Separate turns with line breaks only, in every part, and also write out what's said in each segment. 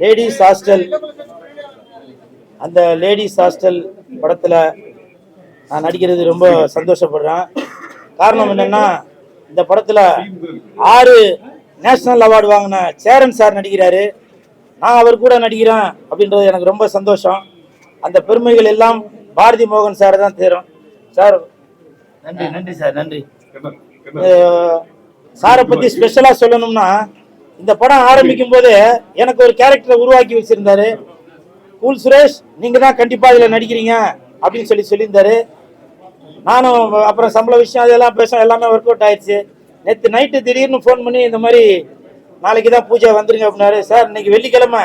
Ladies hostel அந்த ladies hostel படத்தில் நான் நடிக்கிறது ரொம்ப சந்தோஷப்படுறேன். காரணம் என்னன்னா இந்த படத்தில் ஆறு நேஷனல் அவார்டு வாங்கின சேரன் சார் நடிக்கிறாரு. நான் அவர் கூட நடிக்கிறேன் அப்படின்றது எனக்கு ரொம்ப சந்தோஷம். அந்த பெருமைகள் எல்லாம் பாரதி மோகன் சார் தான் தேரும். சார் நன்றி நன்றி சார் நன்றி. சாரை பத்தி ஸ்பெஷலா சொல்லணும்னா இந்த படம் ஆரம்பிக்கும் போது எனக்கு ஒரு கேரக்டரை உருவாக்கி வச்சிருந்தாரு. கூல் சுரேஷ் நீங்க தான் கண்டிப்பா இதுல நடிக்கிறீங்க அப்படின்னு சொல்லி சொல்லியிருந்தாரு. நானும் அப்புறம் சம்பள விஷயம் அதெல்லாம் பேச எல்லாமே ஒர்க் அவுட் ஆயிடுச்சு. நேற்று நைட்டு திடீர்னு ஃபோன் பண்ணி இந்த மாதிரி நாளைக்கு தான் பூஜை வந்துருங்க அப்படின்னாரு. சார் இன்னைக்கு வெள்ளிக்கிழமை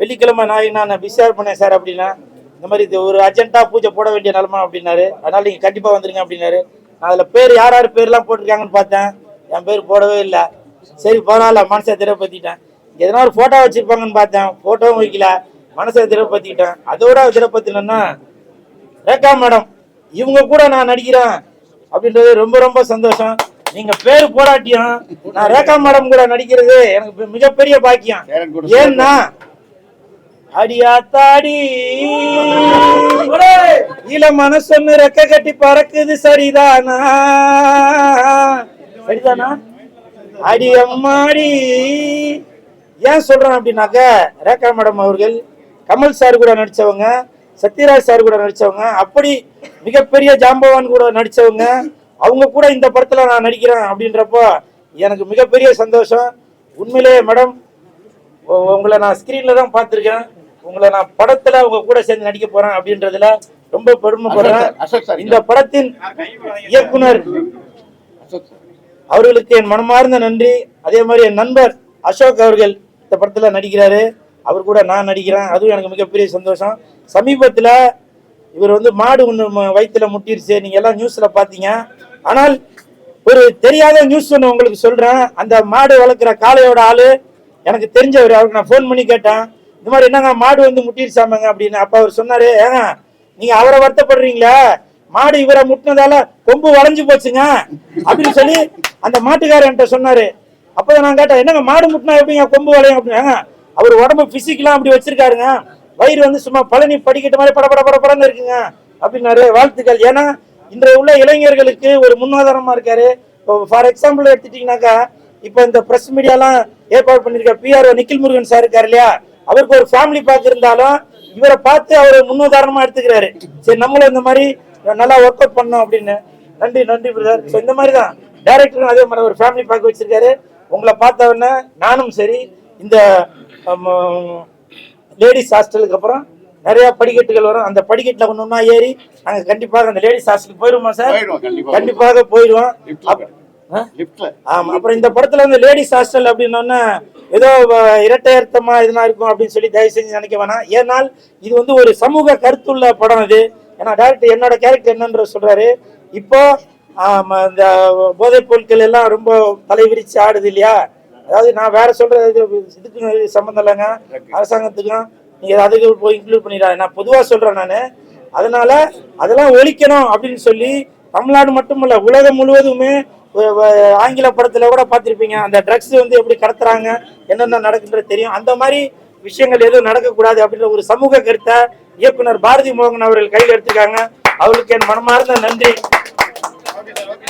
வெள்ளிக்கிழமை நாளைக்கு நான் பிஸியாக பண்ணேன் சார் அப்படின்னா இந்த மாதிரி இது ஒரு அர்ஜென்ட்டாக பூஜை போட வேண்டிய நிலமை அப்படின்னாரு. அதனால நீங்கள் கண்டிப்பாக வந்துருங்க அப்படின்னாரு. நான் அதில் பேர் யார் யார் பேர்லாம் போட்டிருக்காங்கன்னு பார்த்தேன். என் பேர் போடவே இல்லை. சரி பரவாயில்ல மனசை திரப்பத்திட்டேன் எதனா ஒரு ஃபோட்டோ வச்சிருப்பாங்கன்னு பார்த்தேன். ஃபோட்டோவும் வைக்கல. மனசை திரப்பத்திக்கிட்டேன் அதோட திரப்பத்தினா ரேகா மேடம் இவங்க கூட நான் நடிக்கிறேன். அப்படின்றது ரொம்ப ரொம்ப சந்தோஷம். நீங்க பேர் போராட்டியும் நான் ரேகா மேடம் கூட நடிக்கிறது எனக்கு மிகப்பெரிய பாக்கியம். ஏன்னா அடியாத்தாடி இள மனசொன்னு ரெக்க கட்டி பறக்குது சரிதானா? சரிதானா? அடி அம்மாடி ஏன் சொல்றேன் அப்படின்னாக்க ரேகா மேடம் அவர்கள் கமல் சார் கூட நடிச்சவங்க சத்யராஜ் சார் கூட நடிச்சவங்க அப்படி மிகப்பெரிய ஜாம்பவான் கூட நடிச்சவங்க அவங்க கூட இந்த படத்துல நான் நடிக்கிறேன் அப்படின்றப்போ எனக்கு மிகப்பெரிய சந்தோஷம். உண்மையிலே மேடம் உங்களை நான் ஸ்கிரீன்ல தான் பார்த்துருக்கேன். உங்களை நான் படத்துல உங்க கூட சேர்ந்து நடிக்க போறேன் அப்படின்றதுல ரொம்ப பெருமைப்படுறேன்.
அசோக் சார்
இந்த படத்தின் இயக்குனர் அவர்களுக்கு என் மனமார்ந்த நன்றி. அதே மாதிரி என் நண்பர் அசோக் அவர்கள் இந்த படத்தில் நடிக்கிறாரு. அவர் கூட நான் நடிக்கிறேன். அதுவும் எனக்கு மிகப்பெரிய சந்தோஷம். சமீபத்தில் இவர் வந்து மாடு ஒன்று வயிற்றுல முட்டிருச்சு. நீங்கள் எல்லாம் நியூஸில் பார்த்தீங்க. ஆனால் ஒரு தெரியாத நியூஸ் ஒன்று உங்களுக்கு சொல்கிறேன் அந்த மாடு வளர்க்குற காளையோட ஆள் எனக்கு தெரிஞ்சவர். அவருக்கு நான் ஃபோன் பண்ணி கேட்டேன். இந்த மாதிரி என்னங்க மாடு வந்து முட்டிருச்சாமங்க அப்படின்னு. அப்போ அவர் சொன்னார் ஏங்க நீங்கள் அவரை வருத்தப்படுறீங்களா? மாடு இவரை முட்டினதால கொம்பு வளைஞ்சு போச்சுங்க. அப்படின்னு சொல்லி அந்த மாட்டுக்காரர் என்கிட்ட சொன்னாரு. அப்பதான் நான் கேட்டேன் என்னங்க மாடு முட்டினா எப்படிங்க கொம்பு வளையும்? அப்படின்னு. அவர் உடம்பு பிசிக்கெல்லாம் அப்படி வச்சிருக்காருங்க. வயிறு வந்து சும்மா பழனி படிக்கிட்ட மாதிரி படபட பட இருக்குங்க அப்படின்னாரு. வாழ்த்துக்கள். ஏன்னா இன்றைய உள்ள இளைஞர்களுக்கு ஒரு முன்னாதாரமா இருக்காரு. ஃபார் எக்ஸாம்பிள் எடுத்துட்டீங்கன்னாக்கா இப்போ இந்த பிரஸ் மீடியாலாம் ஏற்பாடு பண்ணியிருக்க பிஆர்ஓ நிக்கில் முருகன் சார் இருக்காரு இல்லையா? அவருக்கு ஒரு ஃபேமிலி பார்க்க இருந்தாலும் இவரை பார்த்து அவர் முன்னுதாரணமா எடுத்துக்கிறாரு. சரி நம்மளும் இந்த மாதிரி நல்லா ஒர்க் அவுட் பண்ணோம் அப்படின்னு. நன்றி நன்றி பிரதர் ஸோ இந்த மாதிரி தான் டேரக்டரும் அதே மாதிரி ஒரு ஃபேமிலி பேக் வச்சிருக்காரு. உங்களை பார்த்த உடனே நானும் சரி இந்த லேடிஸ் ஹாஸ்டலுக்கு அப்புறம் நிறைய படிக்கட்டுகள் வரும். அந்த படிக்கட்டுல ஒன்று ஒன்றா ஏறி நாங்க கண்டிப்பாக அந்த லேடிஸ் ஹாஸ்டலுக்கு போயிருவோமா சார்
போயிடுவோம், கண்டிப்பா.
கண்டிப்பாக போயிடுவோம் ஆமா. அப்புறம் இந்த படத்துல வந்து லேடிஸ் ஹாஸ்டல் அப்படின்னோன்னா ஏதோ அஹ், இரட்டை அர்த்தமா இதெல்லாம் இருக்கும் அப்படின்னு சொல்லி தயவு செஞ்சு நினைக்க வேணாம். ஏனால் இது வந்து ஒரு சமூக கருத்துள்ள படம் இது ஏன்னா டேரக்டர் என்னோட கேரக்டர் என்னன்ற சொல்றாரு. இப்போ இந்த போதைப் பொருட்கள் எல்லாம் ரொம்ப தலைவிரிச்சு ஆடுது இல்லையா? அதாவது நான் வேற சொல்றது இது- இதுக்கு சம்மந்தம் இல்லைங்க. அரசாங்கத்துக்கும் நீங்க அதுக்கு போய் இன்க்ளூட் பண்ணிடாது நான் பொதுவா சொல்றேன் நான். அதனால அதெல்லாம் ஒழிக்கணும் அப்படின்னு சொல்லி தமிழ்நாடு மட்டுமல்ல உலகம் முழுவதுமே ஆங்கில படத்துல கூட பார்த்திருப்பீங்க. அந்த ட்ரக்ஸ் வந்து எப்படி கடத்துறாங்க என்னென்ன நடக்குன்றது தெரியும். அந்த மாதிரி விஷயங்கள் எதுவும் நடக்கக்கூடாது அப்படின்ற ஒரு சமூக கருத்தை இயக்குனர் பாரதி மோகன் அவர்கள் கையில் எடுத்திருக்காங்க. அவருக்கு என் மனமார்ந்த நன்றி.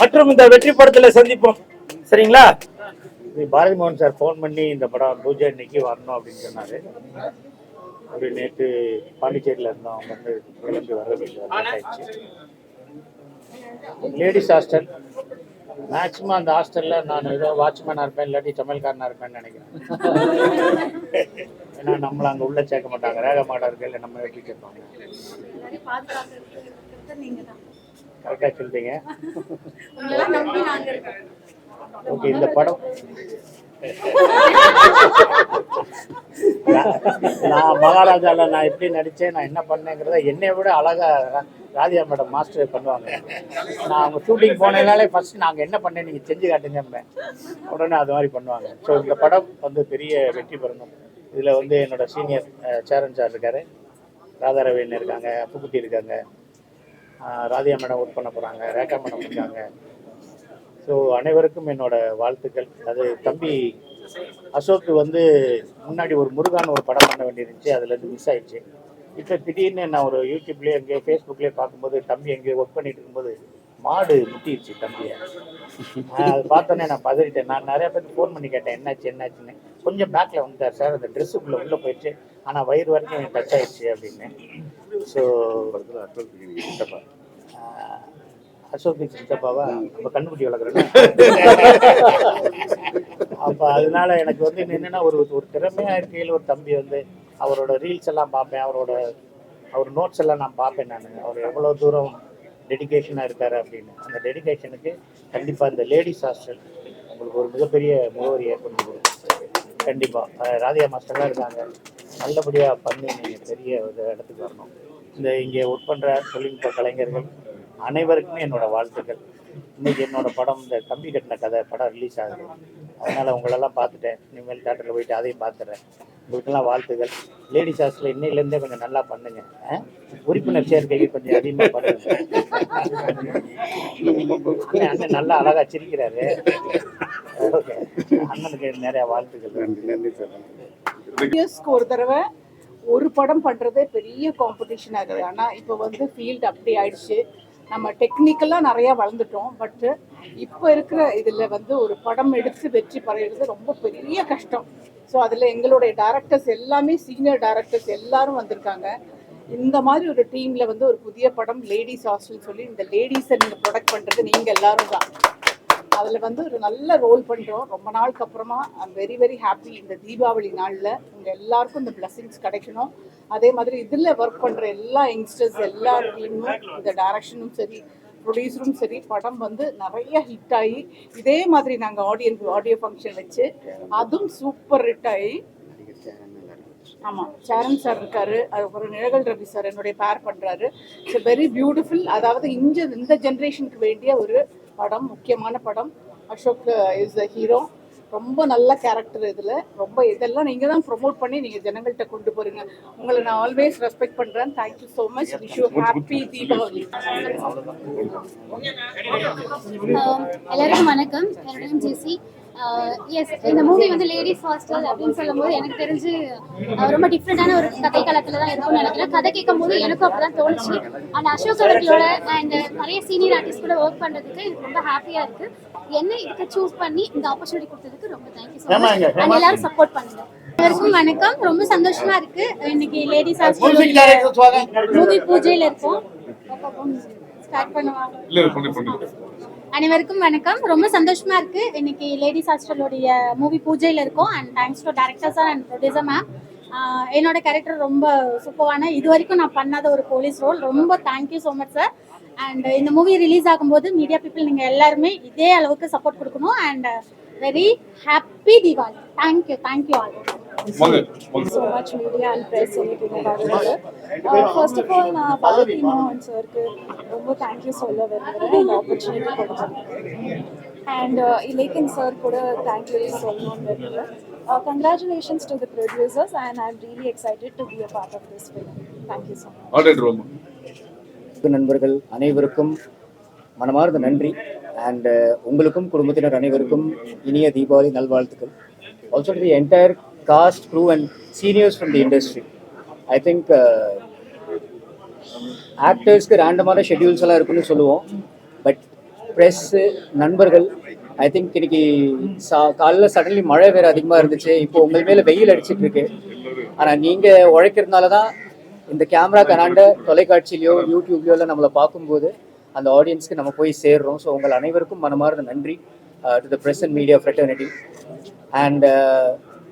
மற்றும் இந்த வெற்றி படத்துல சந்திப்போம். சரிங்களா?
இது பாரதி மோகன் சார் ஃபோன் பண்ணி இந்த படம் பூஜை இன்னைக்கு வரணும் அப்படின்னு சொன்னாரு. அப்படி நேற்று பாண்டிச்சேரியில் இருந்தோம். அவங்க வந்து கிளம்பி வர வேண்டியது லேடிஸ் ஹாஸ்டல் மேக்ஸிமம் அந்த ஹாஸ்டலில் நான் ஏதோ வாட்ச்மேனாக இருப்பேன் இல்லாட்டி சமையல்காரனாக இருப்பேன்னு நினைக்கிறேன். ஏன்னா நம்மளை அங்கே உள்ள சேர்க்க மாட்டாங்க. ரேக இருக்கையில் நம்ம
நீங்க தான்.
கரெக்டாக
இருக்கோம்.
ஓகே இந்த படம் நான் மகாராஜால நான் எப்படி நடிச்சேன் நான் என்ன பண்ணேங்கிறத என்னை விட அழகா ரா- ராதிகா மேடம் மாஸ்டர் பண்ணுவாங்க. நான் அவங்க ஷூட்டிங் போனதுனாலே ஃபர்ஸ்ட் நாங்கள் என்ன பண்ணேன் நீங்கள் செஞ்சு காட்டுங்க உடனே அது மாதிரி பண்ணுவாங்க. ஸோ இந்த படம் வந்து பெரிய வெற்றி பெறணும். இதில் வந்து என்னோட சீனியர் சேரன் சார் இருக்காரு. ராதாரவியன் இருக்காங்க அப்புக்குட்டி இருக்காங்க. ராதியா மேடம் ஒர்க் பண்ண போகிறாங்க ரேகா மேடம் இருக்காங்க. ஸோ அனைவருக்கும் என்னோட வாழ்த்துக்கள். அது தம்பி அசோக் வந்து முன்னாடி ஒரு முருகான் ஒரு படம் பண்ண வேண்டியிருந்துச்சு அதுலேருந்து மிஸ் ஆயிடுச்சு. இப்போ திடீர்னு நான் ஒரு யூடியூப்லேயே எங்கேயோ ஃபேஸ்புக்லேயே பார்க்கும்போது தம்பி எங்கேயோ ஒர்க் பண்ணிட்டு இருக்கும்போது மாடு முட்டிடுச்சு தம்பியை. அது பார்த்தோன்னே நான் பதறிட்டேன். நான் நிறையா பேருக்கு ஃபோன் பண்ணி கேட்டேன் என்னாச்சு என்னாச்சுன்னு. கொஞ்சம் பேக்கில் வந்தார் சார் அந்த ட்ரெஸ்ஸுக்குள்ளே உள்ளே போயிடுச்சு. ஆனால் வயிறு வரைக்கும் எனக்கு டச் ஆயிடுச்சு அப்படின்னு. ஸோ அசோக் சித்தப்பாவா? நம்ம கண்டுபிடி வளர்க்குறேன் அப்போ அதனால எனக்கு வந்து என்னென்னா ஒரு ஒரு திறமையாக இருக்கையில் ஒரு தம்பி வந்து அவரோட ரீல்ஸ் எல்லாம் பார்ப்பேன். அவரோட அவர் நோட்ஸ் எல்லாம் நான் பார்ப்பேன் நான். அவர் எவ்வளோ தூரம் டெடிகேஷனாக இருக்கார் அப்படின்னு. அந்த டெடிகேஷனுக்கு கண்டிப்பாக இந்த லேடிஸ் ஹாஸ்டல் உங்களுக்கு ஒரு மிகப்பெரிய முகவரி ஏற்படுத்தி கொடுக்கும். கண்டிப்பாக ராதிகா மாஸ்டர்லாம் இருக்காங்க. நல்லபடியாக பண்ணி நீங்கள் பெரிய ஒரு இடத்துக்கு வரணும். இந்த இங்கே ஒர்க் பண்ணுற தொழில்நுட்ப கலைஞர்கள் அனைவருக்குமே என்னோட வாழ்த்துக்கள். இன்னைக்கு என்னோட படம் இந்த கம்பி கட்டின கதை படம் ரிலீஸ் ஆகுது. அதனால் உங்களெல்லாம் பார்த்துட்டேன். இனிமேல் தேட்டரில் போயிட்டு அதையும் பார்த்துட்றேன். உங்களுக்கெல்லாம் வாழ்த்துக்கள். லேடிஸ் ஹாஸ்டலில் இன்னையிலேருந்தே கொஞ்சம் நல்லா பண்ணுங்க. உறுப்பினர் சேர்க்கைக்கு கொஞ்சம் அதிகமாக பண்ணுங்க. அண்ணன் நல்லா அழகாக சிரிக்கிறாரு. ஓகே. அண்ணனுக்கு நிறைய வாழ்த்துக்கள்.
ஒரு தடவை ஒரு படம் பண்றதே பெரிய காம்படிஷன் ஆகுது ஆனா இப்போ வந்து ஃபீல்டு அப்படி ஆயிடுச்சு. நம்ம டெக்னிக்கலாக நிறையா வளர்ந்துட்டோம். பட் இப்போ இருக்கிற இதில் வந்து ஒரு படம் எடுத்து வெற்றி பெறுறது ரொம்ப பெரிய கஷ்டம். ஸோ அதில் எங்களுடைய டேரக்டர்ஸ் எல்லாமே சீனியர் டேரக்டர்ஸ் எல்லாரும் வந்திருக்காங்க. இந்த மாதிரி ஒரு டீமில் வந்து ஒரு புதிய படம் லேடிஸ் ஹாஸ்டல் சொல்லி இந்த லேடிஸை நீங்கள் ப்ரொடக்ட் பண்ணுறது நீங்கள் எல்லாரும் தான். அதில் வந்து ஒரு நல்ல ரோல் பண்ணுறோம் ரொம்ப நாளுக்கு அப்புறமா ஐம் வெரி வெரி ஹாப்பி இந்த தீபாவளி நாளில் உங்கள் எல்லாருக்கும் இந்த பிளஸ்ஸிங்ஸ் கிடைக்கணும். அதே மாதிரி இதில் ஒர்க் பண்ணுற எல்லா யங்ஸ்டர்ஸ் எல்லா டீமும் இந்த டைரக்ஷனும் சரி ப்ரொடியூசரும் சரி படம் வந்து நிறைய ஹிட் ஆகி இதே மாதிரி நாங்கள் ஆடியன்ஸ் ஆடியோ ஃபங்க்ஷன் வச்சு அதுவும் சூப்பர் ஹிட் ஆகி. ஆமாம் சேரன் சார் இருக்காரு. அதுக்கப்புறம் நிழகல் ரவி சார் என்னுடைய பேர் பண்ணுறாரு இட்ஸ் வெரி பியூட்டிஃபுல் அதாவது இந்த இந்த ஜென்ரேஷனுக்கு வேண்டிய ஒரு படம் முக்கியமான படம். அசோக் இஸ் த ஹீரோ ரொம்ப நல்ல கேரக்டர் இதில். ரொம்ப இதெல்லாம் நீங்கள் தான் ப்ரொமோட் பண்ணி நீங்கள் ஜனங்கள்கிட்ட கொண்டு போகிறீங்க உங்களை நான் ஆல்வேஸ் ரெஸ்பெக்ட் பண்ணுறேன் thank you so much wish you happy Deepavali
எல்லாருக்கும் வணக்கம். என்னோட ஜெசி எஸ் இந்த மூவி வந்து லேடிஸ் ஹாஸ்டல் அப்படின்னு சொல்லும்போது எனக்கு தெரிஞ்சு ரொம்ப டிஃப்ரெண்டான ஒரு கதை களத்துல தான் இருக்கும்னு நினைக்கிறேன். கதை கேட்கும் போது எனக்கும் அப்படிதான் தோணுச்சு. அண்ட் அசோக் அவர்களோட அண்ட் நிறைய சீனியர் ஆர்டிஸ்ட் கூட ஒர்க் பண்றதுக்கு எனக்கு ரொம்ப ஹாப்பியா இருக்கு. என்ன இதுக்கு சூஸ் பண்ணி இந்த ஆப்பர்ச்சுனிட்டி கொடுத்ததுக்கு ரொம்ப thank you so much and எல்லாரும் சப்போர்ட் பண்ணுங்க. எல்லாருக்கும் வணக்கம். ரொம்ப சந்தோஷமா இருக்கு. இன்னைக்கு லேடிஸ் ஹாஸ்டல் மூவி பூஜையில இருக்கோம். ஸ்டார்ட் பண்ணுவாங்க அனைவருக்கும் வணக்கம். ரொம்ப சந்தோஷமா இருக்கு. இன்னைக்கு லேடிஸ் ஹாஸ்டலோடைய மூவி பூஜையில இருக்கோம். And thanks to director sir and producer ma'am என்னோட கேரக்டர் ரொம்ப சூப்பரான இது வரைக்கும் நான் பண்ணாத ஒரு போலீஸ் ரோல் ரொம்ப thank you so much sir and இந்த மூவி ரிலீஸ் ஆகும்போது மீடியா பீப்புள் நீங்கள் எல்லாருமே இதே அளவுக்கு சப்போர்ட் கொடுக்கணும். And very happy Deepavali thank you thank you all
வாங்க வாங்க.
so much media and press anything about it. Uh, first of all, நான் பகவதி மோகன் சாருக்கு ரொம்ப தேங்க்யூ சொல்ல விரும்புகிறேன் இந்த ஆப்பர்ச்சுனிட்டி கொடுத்ததுக்கு. அண்ட் இலேக்கன் சார் கூட தேங்க்யூ சொல்லணும்னு விரும்புகிறேன் congratulations to the producers and I am really excited to be a part of this film thank you so much
நண்பர்கள் அனைவருக்கும் மனமார்ந்த நன்றி. அண்ட் உங்களுக்கும் குடும்பத்தினர் அனைவருக்கும் இனிய தீபாவளி நல்வாழ்த்துக்கள். Also the entire cast crew and seniors from the industry I think ஆக்டர்ஸ்க்கு ரேண்டமான ஷெட்யூல்ஸ் எல்லாம் இருக்குன்னு சொல்லுவோம். பட் ப்ரெஸ்ஸு நண்பர்கள் ஐ திங்க் இன்னைக்கு சா காலைல சடன்லி மழை வேறு அதிகமாக இருந்துச்சு. இப்போ உங்கள் மேலே வெயில் அடிச்சிட்டு இருக்கு. ஆனால் நீங்கள் உழைக்கிறதுனால தான் இந்த கேமரா கனாண்ட தொலைக்காட்சியிலையோ யூடியூப்லையோ எல்லாம் நம்மளை பார்க்கும்போது அந்த ஆடியன்ஸ்க்கு நம்ம போய் சேர்றோம். ஸோ உங்கள் அனைவருக்கும் மனமார்ந்த நன்றி to the press and media fraternity and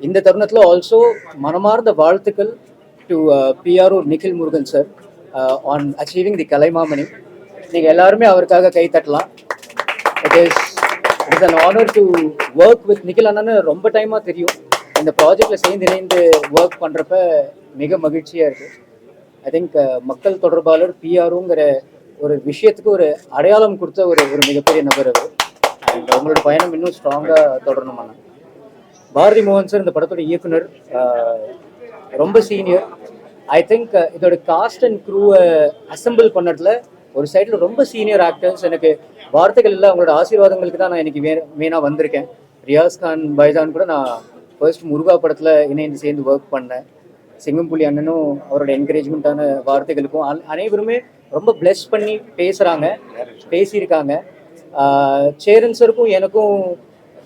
இந்த தருணத்தில் ஆல்சோ மனமார்ந்த வாழ்த்துக்கள் to PRO Nikhil Murugan sir on achieving the Kalaimamani நீங்கள் எல்லாருமே அவருக்காக கை தட்டலாம். It is it is an honour to work with Nikhil அண்ணன்னு ரொம்ப டைமாக தெரியும். இந்த ப்ராஜெக்டில் சேர்ந்து இணைந்து ஒர்க் பண்ணுறப்ப மிக மகிழ்ச்சியாக இருக்குது ஐ திங்க் uh, மக்கள் தொடர்பாளர் பிஆருங்கிற ஒரு விஷயத்துக்கு ஒரு அடையாளம் கொடுத்த ஒரு ஒரு மிகப்பெரிய நபர் அவர். அண்ட் அவங்களோட பயணம் இன்னும் ஸ்ட்ராங்காக தொடரணும் அண்ணா. பாரதி மோகன் சார் இந்த படத்தோட இயக்குனர் ரொம்ப சீனியர் ஐ திங்க் இதோட காஸ்ட் அண்ட் க்ரூவை அசம்பிள் பண்ணதுல ஒரு சைடில் ரொம்ப சீனியர் ஆக்டர்ஸ் எனக்கு வார்த்தைகள் இல்லை அவங்களோட ஆசீர்வாதங்களுக்கு தான் நான் இன்னைக்கு மே மெயினாக வந்திருக்கேன். ரியாஸ் கான் பைஜான் கூட நான் ஃபர்ஸ்ட் முருகா படத்தில் இணைந்து சேர்ந்து ஒர்க் பண்ணேன். சிங்கம்புலி அண்ணனும் அவரோட என்கரேஜ்மெண்ட்டான வார்த்தைகளுக்கும் அனைவருமே ரொம்ப பிளெஸ் பண்ணி பேசுகிறாங்க பேசியிருக்காங்க. சேரன் சருக்கும் எனக்கும்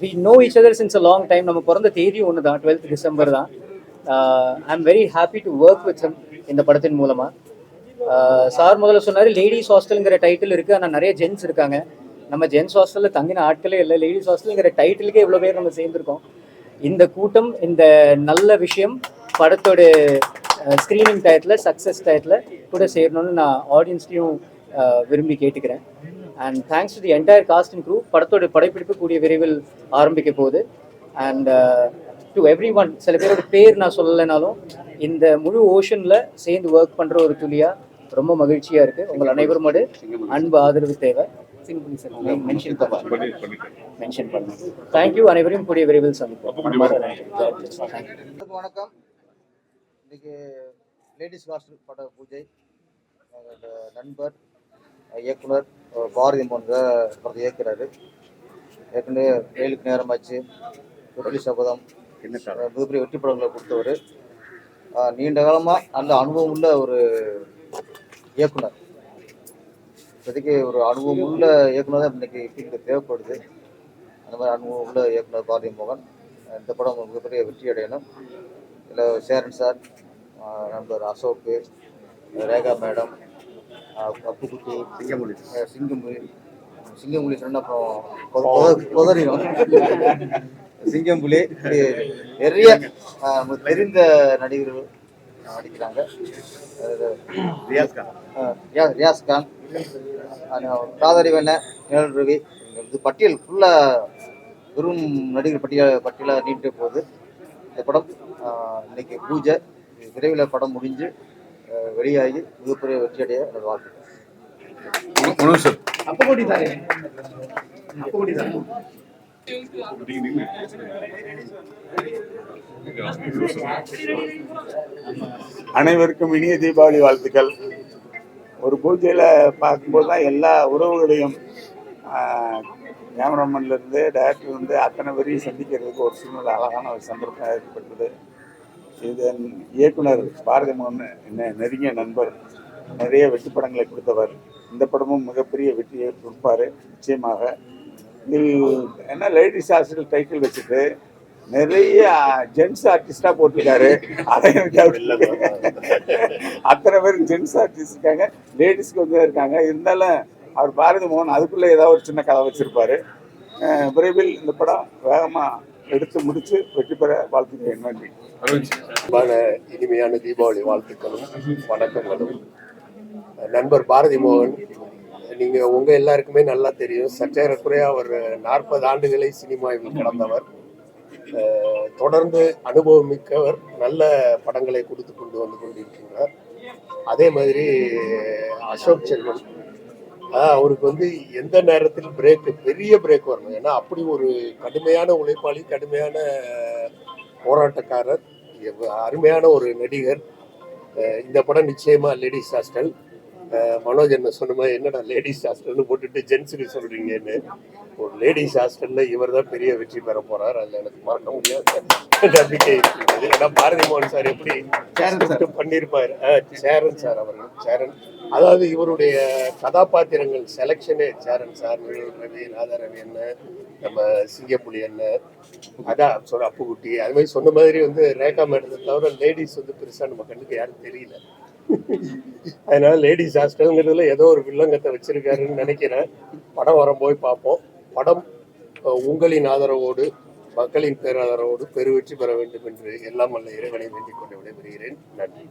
we know each other since a long time நம்ம பிறந்த தேதி ஒன்று தான். டுவெல்த் டிசம்பர் தான் I am very happy to work with இந்த படத்தின் மூலமாக uh, சார் முதல்ல சொன்னார் லேடிஸ் ஹாஸ்டலுங்கிற டைட்டில் இருக்குது ஆனால் நிறைய ஜென்ஸ் இருக்காங்க. நம்ம ஜென்ஸ் ஹாஸ்டலில் தங்கின ஆட்களே இல்லை. லேடிஸ் ஹாஸ்டலுங்கிற டைட்டிலுக்கே இவ்வளோ பேர் நம்ம சேர்ந்துருக்கோம். இந்த கூட்டம் இந்த நல்ல விஷயம் படத்தோட ஸ்க்ரீனிங் டயத்தில் சக்ஸஸ் டயத்தில் கூட சேரணும்னு நான் ஆடியன்ஸ்லையும் uh, விரும்பி கேட்டுக்கிறேன். And thanks to the entire cast and crew படத்தோட படப்பிடிப்பு கூடிய விரைவில் ஆரம்பிக்க போகுது. அண்ட் டு எவ்ரி ஒன் சில பேரோட பேர் நான் சொல்லலைனாலும் இந்த முழு ஓஷனில் சேர்ந்து ஒர்க் பண்ணுற ஒரு துளியாக ரொம்ப மகிழ்ச்சியாக இருக்குது உங்கள் அனைவரோட அன்பு ஆதரவு தேவை. மென்ஷன் பண்ணுங்க தேங்க்யூ அனைவரையும் கூடிய விரைவில் சந்திப்போம்.
வணக்கம். இன்னைக்கு லேடிஸ் ஹாஸ்டல் பட பூஜை. நண்பர் இயக்குனர் பாரதி தான் படத்தை இயக்குறாரு ஏற்கனவே வெயிலுக்கு நேரமாச்சு வெற்றி சபதம் மிகப்பெரிய வெற்றி படங்களை கொடுத்தவர். நீண்ட காலமாக நல்ல அனுபவம் உள்ள ஒரு இயக்குனர். இப்போதைக்கு ஒரு அனுபவம் உள்ள இயக்குனர் தான் இன்னைக்கு தேவைப்படுது. அந்த மாதிரி அனுபவம் உள்ள இயக்குனர் பாரதி மோகன் இந்த படம் மிகப்பெரிய வெற்றி அடையணும். இதில் சேரன் சார் நண்பர் அசோக்கு ரேகா மேடம் ஆஹ் அப்புக்குட்டி சிங்கமொழி சிங்கமொழி சிங்கமொழி சொன்ன அப்புறம் கொதறிடும். சிங்கம்புலி நிறைய தெரிந்த நடிகர்கள் நடிக்கிறாங்க. ரியாஸ் கான். ரியாஸ் கான் காதரி வேண நிழல் ரவி இது பட்டியல் ஃபுல்லாக வெறும் நடிகர் பட்டியல் பட்டியலாக நீட்டு போகுது. இந்த படம் இன்னைக்கு பூஜை. விரைவில் படம் முடிஞ்சு வெளியாகி மிகப்பெரிய வெற்றி அடைய என்னோட வாழ்த்துக்கள்
மனோ சார்.
அனைவருக்கும் இனிய தீபாவளி வாழ்த்துக்கள். ஒரு பூஜையில் பார்க்கும்போது தான் எல்லா உறவுகளையும் கேமராமேன்ல இருந்து டேரக்டர் இருந்து அத்தனை பேரையும் சந்திக்கிறதுக்கு ஒரு சூழ்நிலை அழகான ஒரு சந்தர்ப்பம் ஏற்பட்டது. இதன் இயக்குனர் பாரதி மோகன் என்ன நெருங்கிய நண்பர் நிறைய வெற்றி படங்களை கொடுத்தவர். இந்த படமும் மிகப்பெரிய வெற்றியை கொடுப்பாரு. நிச்சயமாக இதில் என்ன லேடிஸ் ஹாஸ்டல் டைட்டில் வச்சுட்டு நிறைய ஜென்ஸ் ஆர்டிஸ்டா போட்டிருக்காரு. அதை எனக்கு அத்தனை பேர் ஜென்ஸ் ஆர்டிஸ்ட் இருக்காங்க லேடிஸ் கொஞ்சம் இருக்காங்க. இருந்தாலும் அவர் பாரதி மோகன் அதுக்குள்ள ஏதாவது ஒரு சின்ன கதை வச்சிருப்பாரு. விரைவில் இந்த படம் வேகமா எடுத்து முடிச்சு வெற்றி பெற வாழ்த்துக்கிறேன். நன்றி.
இனிமையான தீபாவளி வாழ்த்துக்களும் வணக்கங்களும். நண்பர் பாரதி மோகன் நீங்க உங்க எல்லாருக்குமே நல்லா தெரியும். சற்றேறக்குறைய அவர் நாற்பது ஆண்டுகளை சினிமாவில் கடந்தவர். தொடர்ந்து அனுபவம் மிக்கவர் நல்ல படங்களை கொடுத்து கொண்டு வந்து கொண்டிருக்கின்றார். அதே மாதிரி அசோக் செல்வன் அவருக்கு வந்து எந்த நேரத்தில் பிரேக் பெரிய பிரேக் வரணும். ஏன்னா அப்படி ஒரு கடுமையான உழைப்பாளி கடுமையான போராட்டக்காரர் அருமையான ஒரு நடிகர். இந்த படம் நிச்சயமா லேடிஸ் ஹாஸ்டல் மனோஜ் என்ன சொன்ன மாதிரி என்னடா லேடிஸ் ஹாஸ்டல்னு போட்டுட்டு ஜென்ஸுக்கு சொல்றீங்கன்னு? ஒரு லேடிஸ் ஹாஸ்டல்ல இவர் தான் பெரிய வெற்றி பெற போறார். அதுல எனக்கு மறக்க முடியாத நம்பிக்கை இருக்கிறது. ஏன்னா பாரதி மோகன் சார். எப்படி பண்ணியிருப்பாரு சேரன் சார் அவர்கள். சேரன். அதாவது இவருடைய கதாபாத்திரங்கள் செலெக்ஷனே சேரன் சார் ரவி ராதாரவி என்ன நம்ம சிங்கப்புலி என்ன அதான் சொல்ற அப்புக்குட்டி அது மாதிரி சொன்ன மாதிரி வந்து ரேகா மேடத்தை தவிர லேடிஸ் வந்து பெருசா நம்ம கண்ணுக்கு யாரும் தெரியல. அதனால லேடிஸ் ஹாஸ்டல்ங்கிறதுல ஏதோ ஒரு வில்லங்கத்தை வச்சிருக்காருன்னு நினைக்கிறேன். படம் வரும்போது பார்ப்போம். படம் உங்களின் ஆதரவோடு மக்களின் பேராதரவோடு பெருவெற்றி பெற வேண்டும் என்று எல்லாம் அல்ல இறைவனை வேண்டிக் கொண்டு விடைபெறுகிறேன். நன்றி.